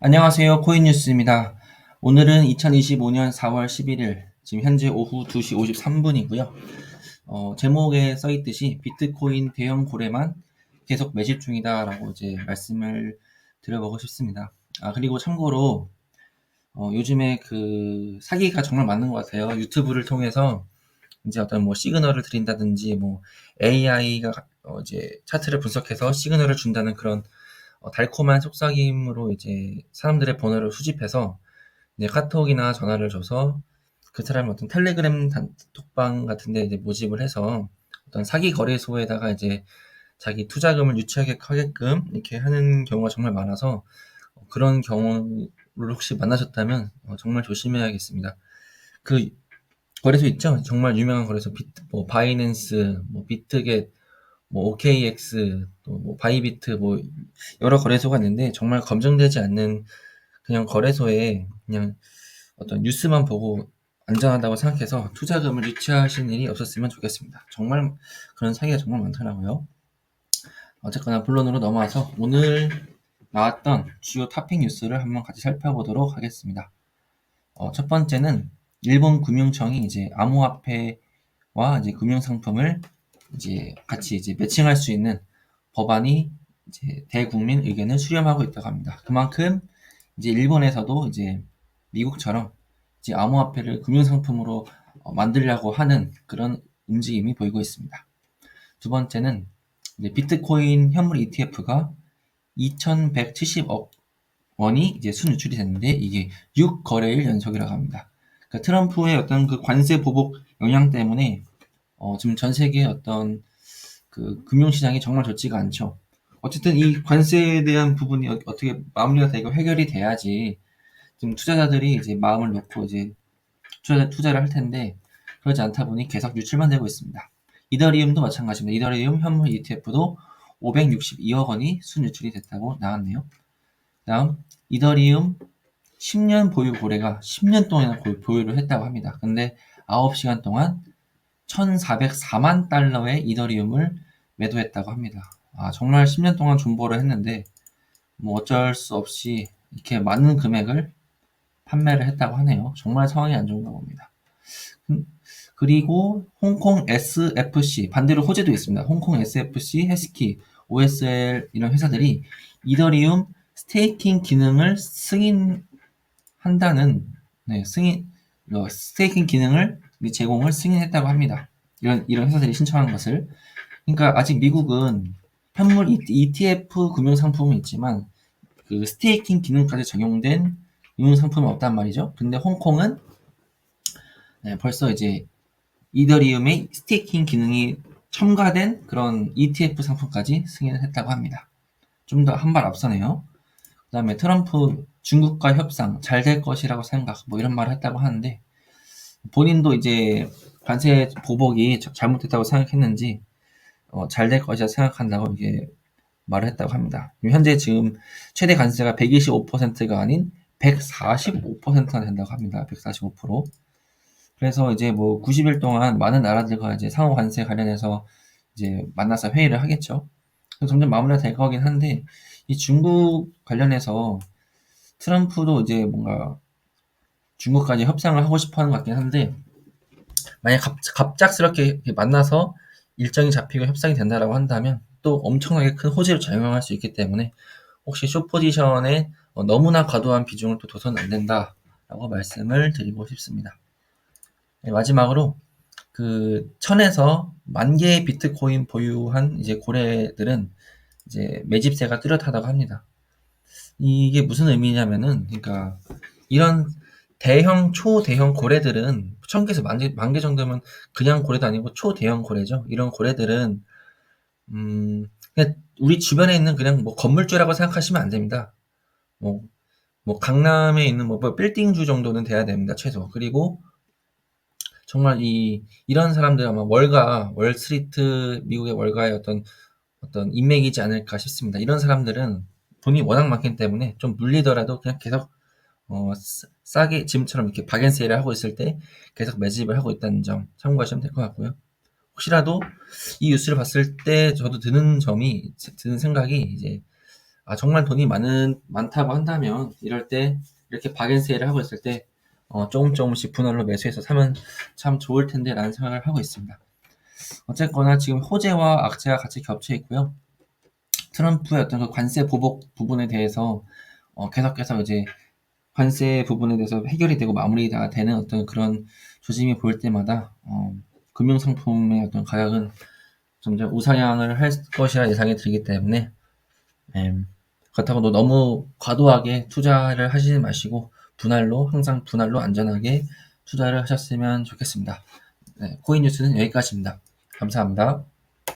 안녕하세요. 코인뉴스입니다. 오늘은 2025년 4월 11일, 지금 현재 오후 2시 53분이고요. 어, 제목에 써 있듯이 비트코인 대형 고래만 계속 매집 중이다라고 이제 말씀을 드려보고 싶습니다. 아, 그리고 참고로, 어, 요즘에 그 사기가 정말 많은 것 같아요. 유튜브를 통해서 이제 어떤 뭐 시그널을 드린다든지 뭐 AI가 어, 이제 차트를 분석해서 시그널을 준다는 그런 어, 달콤한 속삭임으로 이제 사람들의 번호를 수집해서 이제 카톡이나 전화를 줘서 그 사람이 어떤 텔레그램 단톡방 같은 데 이제 모집을 해서 어떤 사기 거래소에다가 이제 자기 투자금을 유치하게 하게끔 이렇게 하는 경우가 정말 많아서 어, 그런 경우를 혹시 만나셨다면 어, 정말 조심해야겠습니다. 그 거래소 있죠? 정말 유명한 거래소 비트, 뭐 바이낸스, 뭐 비트겟, 뭐 OKX, 또뭐 바이비트, 뭐 여러 거래소가 있는데 정말 검증되지 않는 그냥 거래소에 그냥 어떤 뉴스만 보고 안전하다고 생각해서 투자금을 유치하신 일이 없었으면 좋겠습니다. 정말 그런 사기가 정말 많더라고요. 어쨌거나 본론으로 넘어와서 오늘 나왔던 주요 탑픽 뉴스를 한번 같이 살펴보도록 하겠습니다. 어, 첫 번째는 일본 금융청이 이제 암호화폐와 이제 금융상품을 이제 같이 이제 매칭할 수 있는 법안이 이제 대국민 의견을 수렴하고 있다고 합니다. 그만큼 이제 일본에서도 이제 미국처럼 이제 암호화폐를 금융상품으로 어, 만들려고 하는 그런 움직임이 보이고 있습니다. 두 번째는 이제 비트코인 현물 ETF가 2,170억 원이 이제 순유출이 됐는데 이게 6거래일 연속이라고 합니다. 그러니까 트럼프의 어떤 그 관세 보복 영향 때문에 어, 지금 전 세계 어떤 그 금융시장이 정말 좋지가 않죠. 어쨌든 이 관세에 대한 부분이 어, 떻게 마무리가 되고 해결이 돼야지 지금 투자자들이 이제 마음을 놓고 이제 투자, 투자를 할 텐데 그러지 않다 보니 계속 유출만 되고 있습니다. 이더리움도 마찬가지입니다. 이더리움 현물 ETF도 562억 원이 순유출이 됐다고 나왔네요. 다음 이더리움 10년 보유 고래가 10년 동안 보유를 했다고 합니다. 근데 9시간 동안 1,404만 달러의 이더리움을 매도했다고 합니다. 아, 정말 10년 동안 존버를 했는데, 뭐 어쩔 수 없이 이렇게 많은 금액을 판매를 했다고 하네요. 정말 상황이 안 좋은가 봅니다. 음, 그리고 홍콩 SFC, 반대로 호재도 있습니다. 홍콩 SFC, 해스키, OSL 이런 회사들이 이더리움 스테이킹 기능을 승인한다는, 네, 승인, 어, 스테이킹 기능을 제공을 승인했다고 합니다. 이런, 이런 회사들이 신청한 것을. 그러니까 아직 미국은 현물 ETF 금융 상품은 있지만 그 스테이킹 기능까지 적용된 금융 상품은 없단 말이죠. 근데 홍콩은 네, 벌써 이제 이더리움의 스테이킹 기능이 첨가된 그런 ETF 상품까지 승인을 했다고 합니다. 좀 더 한 발 앞서네요. 그 다음에 트럼프 중국과 협상 잘 될 것이라고 생각 뭐 이런 말을 했다고 하는데 본인도 이제 관세 보복이 잘못됐다고 생각했는지 어, 잘 될 것이라 생각한다고 이게 말을 했다고 합니다. 현재 지금 최대 관세가 125%가 아닌 145%가 된다고 합니다. 145%. 그래서 이제 뭐 90일 동안 많은 나라들과 이제 상호 관세 관련해서 이제 만나서 회의를 하겠죠. 점점 마무리가 될 거긴 한데 이 중국 관련해서 트럼프도 이제 뭔가 중국까지 협상을 하고 싶어 하는 것 같긴 한데 만약 갑, 갑작스럽게 만나서 일정이 잡히고 협상이 된다라고 한다면 또 엄청나게 큰 호재로 작용할 수 있기 때문에 혹시 쇼 포지션에 어, 너무나 과도한 비중을 또 둬서는 안 된다라고 말씀을 드리고 싶습니다. 네, 마지막으로 그 천에서 만 개의 비트코인 보유한 이제 고래들은 이제 매집세가 뚜렷하다고 합니다. 이게 무슨 의미냐면은 그러니까 이런 대형, 초대형 고래들은 천 개에서 만 개, 만 개 정도면 그냥 고래도 아니고 초대형 고래죠. 이런 고래들은 음, 그냥 우리 주변에 있는 그냥 뭐 건물주라고 생각하시면 안 됩니다. 뭐, 뭐 강남에 있는 뭐 빌딩주 정도는 돼야 됩니다. 최소. 그리고 정말 이 이런 사람들 아마 월가 월스트리트 미국의 월가의 어떤 어떤 인맥이지 않을까 싶습니다. 이런 사람들은 돈이 워낙 많기 때문에 좀 물리더라도 그냥 계속 어, 싸게 지금처럼 이렇게 박앤 세일을 하고 있을 때 계속 매집을 하고 있다는 점 참고하시면 될 것 같고요. 혹시라도 이 뉴스를 봤을 때 저도 드는 점이 드는 생각이 이제 아, 정말 돈이 많은, 많다고 한다면, 이럴 때, 이렇게 박앤 세일을 하고 있을 때, 어, 조금 조금씩 분할로 매수해서 사면 참 좋을 텐데, 라는 생각을 하고 있습니다. 어쨌거나 지금 호재와 악재가 같이 겹쳐 있고요. 트럼프의 어떤 그 관세 보복 부분에 대해서, 어, 계속해서 이제, 관세 부분에 대해서 해결이 되고 마무리가 되는 어떤 그런 조짐이 보일 때마다, 어, 금융 상품의 어떤 가격은 점점 우상향을 할 것이라 예상이 들기 때문에, em, 그렇다고 또 너무 과도하게 투자를 하시지 마시고 분할로 항상 분할로 안전하게 투자를 하셨으면 좋겠습니다. 네, 코인 뉴스는 여기까지입니다. 감사합니다.